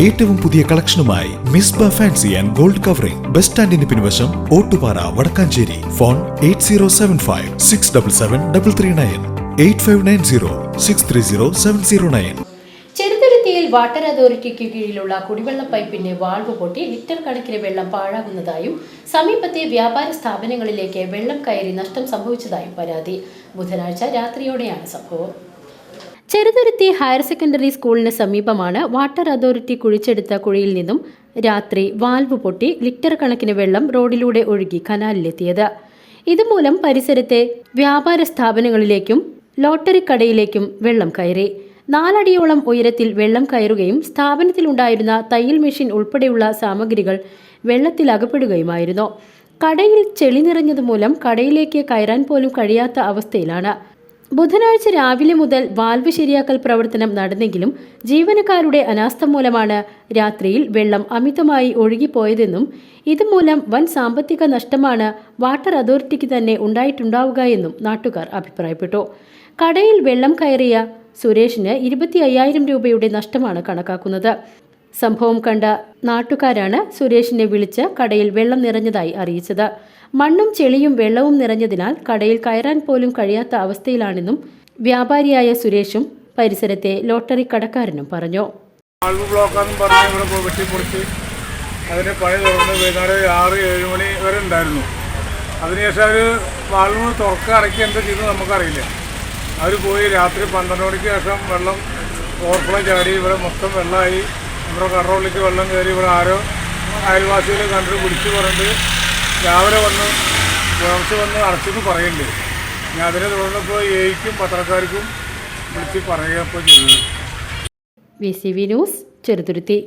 ഏറ്റവും പുതിയ കളക്ഷനുമായി Misba fancy and gold covering. Bus സ്റ്റാൻഡിന് പിൻവശം Ottupara Vadakkanchery. Phone eight zero seven five six double seven double three nine. Eight five nine zero six three zero seven zero nine. ചെറുതുരുത്തിയിൽ water അതോറിറ്റിക്ക് കീഴിലുള്ള കുടിവെള്ള പൈപ്പിന്റെ valve പൊട്ടി litre കണക്കിന് വെള്ളം പാഴാകുന്നതായും സമീപത്തെ വ്യാപാര സ്ഥാപനങ്ങളിലേക്ക് വെള്ളം കയറി നഷ്ടം സംഭവിച്ചതായും പരാതി. ബുധനാഴ്ച രാത്രിയോടെയാണ് സംഭവം. ചെറുതുരുത്തി ഹയർ സെക്കൻഡറി സ്കൂളിന് സമീപമാണ് വാട്ടർ അതോറിറ്റി കുഴിച്ചെടുത്ത കുഴിയിൽ നിന്നും രാത്രി വാൽവ് പൊട്ടി ലിറ്റർ കണക്കിന് വെള്ളം റോഡിലൂടെ ഒഴുകി കനാലിലെത്തിയത്. ഇതുമൂലം പരിസരത്തെ വ്യാപാര സ്ഥാപനങ്ങളിലേക്കും ലോട്ടറി കടയിലേക്കും വെള്ളം കയറി. നാലടിയോളം ഉയരത്തിൽ വെള്ളം കയറുകയും സ്ഥാപനത്തിലുണ്ടായിരുന്ന തയ്യൽ മെഷീൻ ഉൾപ്പെടെയുള്ള സാമഗ്രികൾ വെള്ളത്തിൽ അകപ്പെടുകയുമായിരുന്നു. കടയിൽ ചെളി നിറഞ്ഞതുമൂലം കടയിലേക്ക് കയറാൻ പോലും കഴിയാത്ത അവസ്ഥയിലാണ്. ബുധനാഴ്ച രാവിലെ മുതൽ വാൽവ് ശരിയാക്കൽ പ്രവർത്തനം നടന്നെങ്കിലും ജീവനക്കാരുടെ അനാസ്ഥ മൂലമാണ് രാത്രിയിൽ വെള്ളം അമിതമായി ഒഴുകിപ്പോയതെന്നും ഇതുമൂലം വൻ സാമ്പത്തിക നഷ്ടമാണ് വാട്ടർ അതോറിറ്റിക്ക് തന്നെ ഉണ്ടായിട്ടുണ്ടാവുക എന്നും നാട്ടുകാർ അഭിപ്രായപ്പെട്ടു. കടയിൽ വെള്ളം കയറിയ സുരേഷിന് ഇരുപത്തി അയ്യായിരം രൂപയുടെ നഷ്ടമാണ് കണക്കാക്കുന്നത്. സംഭവം കണ്ട നാട്ടുകാരാണ് സുരേഷിനെ വിളിച്ച് കടയിൽ വെള്ളം നിറഞ്ഞതായി അറിയിച്ചത്. മണ്ണും ചെളിയും വെള്ളവും നിറഞ്ഞതിനാൽ കടയിൽ കയറാൻ പോലും കഴിയാത്ത അവസ്ഥയിലാണെന്നും വ്യാപാരിയായ സുരേഷും പരിസരത്തെ ലോട്ടറി കടക്കാരനും പറഞ്ഞു. അതിന് പണി തുറന്ന് വൈകുന്നേരം ആറ് ഏഴ് മണി വരെ ഉണ്ടായിരുന്നു. അതിനുശേഷം അവർ വാൾവ് അടക്കി എന്താ നമുക്കറിയില്ല. അവർ പോയി രാത്രി പന്ത്രണ്ട് മണിക്ക് ശേഷം വെള്ളം ഓവർഫ്ലോ ചാടി ഇവിടെ മൊത്തം വെള്ളമായി നമ്മുടെ കടറോളിലേക്ക് വെള്ളം കയറി ഇവിടെ ആരോ അയൽവാസികൾ കണ്ടിട്ട് പിടിച്ചു പറഞ്ഞിട്ട് രാവിലെ വന്ന് പുലർച്ചെ വന്ന് അടച്ചെന്ന് പറയുന്നുണ്ട് ഞാൻ അതിനെ തുടർന്നപ്പോൾ എയ്ക്കും പത്രക്കാർക്കും വിളിച്ച് പറയുക ഇപ്പോൾ ചെയ്തത് V C V news Cheruthuruthy.